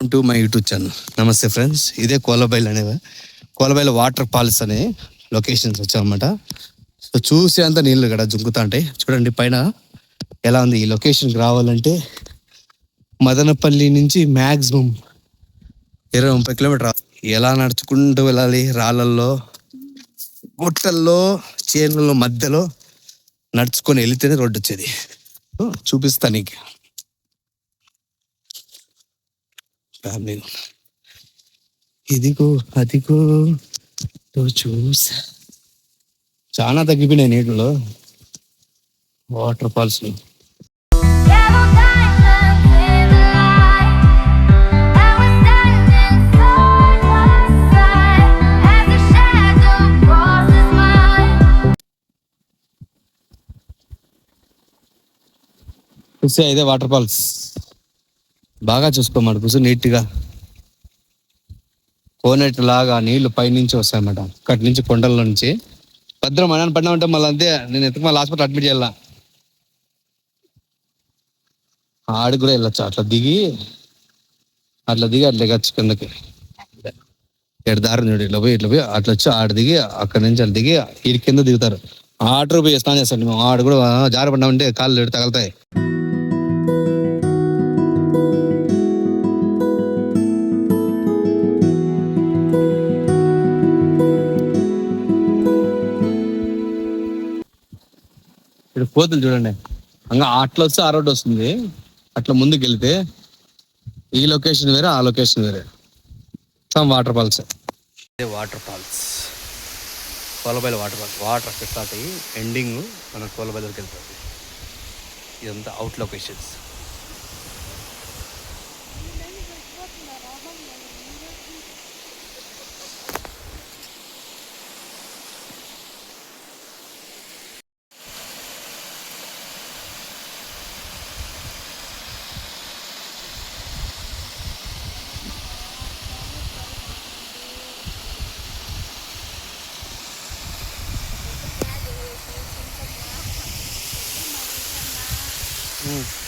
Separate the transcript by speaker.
Speaker 1: To my YouTube channel నమస్తే friends ఇదే కోలబైల్ అనేవి? కోలబైల్ వాటర్ ఫాల్స్ అనే లొకేషన్స్ వచ్చామన్నమాట సో చూసే అంత నీళ్ళు ఇక్కడ జుంకుతా ఉంటాయి. చూడండి పైన ఎలా ఉంది ఈ లొకేషన్కి రావాలంటే మదనపల్లి నుంచి మ్యాక్సిమం ఇరవై ముప్పై కిలోమీటర్ ఎలా నడుచుకుంటూ వెళ్ళాలి? రాళ్ళల్లో గుట్టల్లో చేనుల మధ్యలో నడుచుకొని వెళితేనే రోడ్డు వచ్చేది. చూపిస్తాను నీకు. ఇదిగో అదిగో చూసా చాలా తగ్గిపోయినాయి నీటిలో. వాటర్ ఫాల్స్ అయితే వాటర్ ఫాల్స్ బాగా చూసుకోమాట కూర్చొని నీట్గా. కోనేటి లాగా నీళ్ళు పైనుంచి వస్తాయన్నమాట అక్కడి నుంచి కొండల నుంచి. భద్రం అన్నాను పడినా ఉంటే మళ్ళీ అంతే నేను ఎత్తుకు మళ్ళీ హాస్పిటల్ అడ్మిట్ చేయాల? ఆడి కూడా వెళ్ళొచ్చు అట్లా దిగి అట్లా దిగి అట్లా ఎగచ్చు కిందకి. ఎడు దారి చూడు ఇట్లా పోయి ఇట్లా పోయి అట్లా వచ్చి ఆడ దిగి అక్కడి నుంచి అట్లా దిగి ఈ కింద దిగుతారు. ఆర్డర్ పోయి స్నానం చేస్తాడు మేము ఆడు కూడా జారపడ్డామంటే ఉంటే కాళ్ళు తగలుతాయి. ఇక్కడ కోతులు చూడండి. ఇంకా అట్లా వస్తే ఆ రోడ్డు వస్తుంది. అట్లా ముందుకు వెళితే ఈ లొకేషన్ వేరే ఆ లొకేషన్ వేరే. Some waterfalls. Waterfalls. Kolabaila waterfalls. Water అక్కడ స్టార్ట్ అయ్యి ఎండింగ్ మన కోలబైలకి వెళ్తుంది. ఇదంతా అవుట్ లొకేషన్స్. Mm.